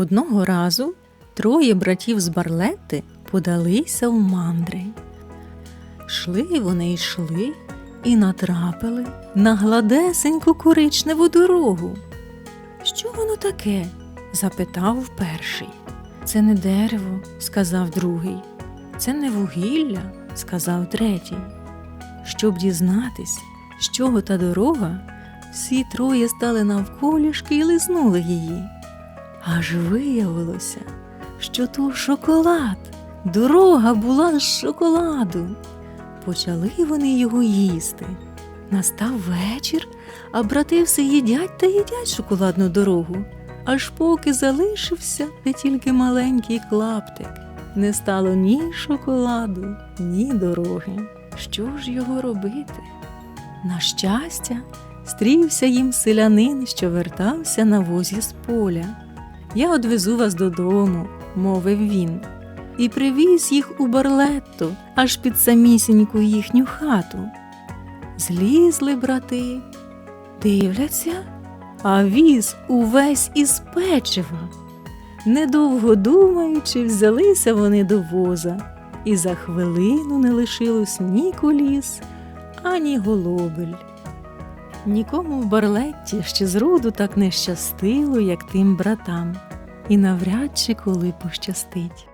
Одного разу троє братів з Барлетти подалися в мандри. Шли вони йшли і натрапили на гладесеньку коричневу дорогу. Що воно таке? запитав перший. Це не дерево, сказав другий. Це не вугілля, сказав третій. Щоб дізнатись, з чого та дорога, всі троє стали навколішки і лизнули її. Аж виявилося, що то шоколад. Дорога була з шоколаду. Почали вони його їсти. Настав вечір, а брати все їдять та їдять шоколадну дорогу, аж поки залишився не тільки маленький клаптик. Не стало ні шоколаду, ні дороги. Що ж його робити? На щастя, стрівся їм селянин, що вертався на возі з поля. Я одвезу вас додому, мовив він, і привіз їх у барлетту аж під самісіньку їхню хату. Злізли брати, дивляться, а віз увесь із печива. Недовго думаючи, взялися вони до воза, і за хвилину не лишилось ні коліс, ані голобель. Нікому в Барлетті ще зроду так не щастило, як тим братам, і навряд чи коли пощастить.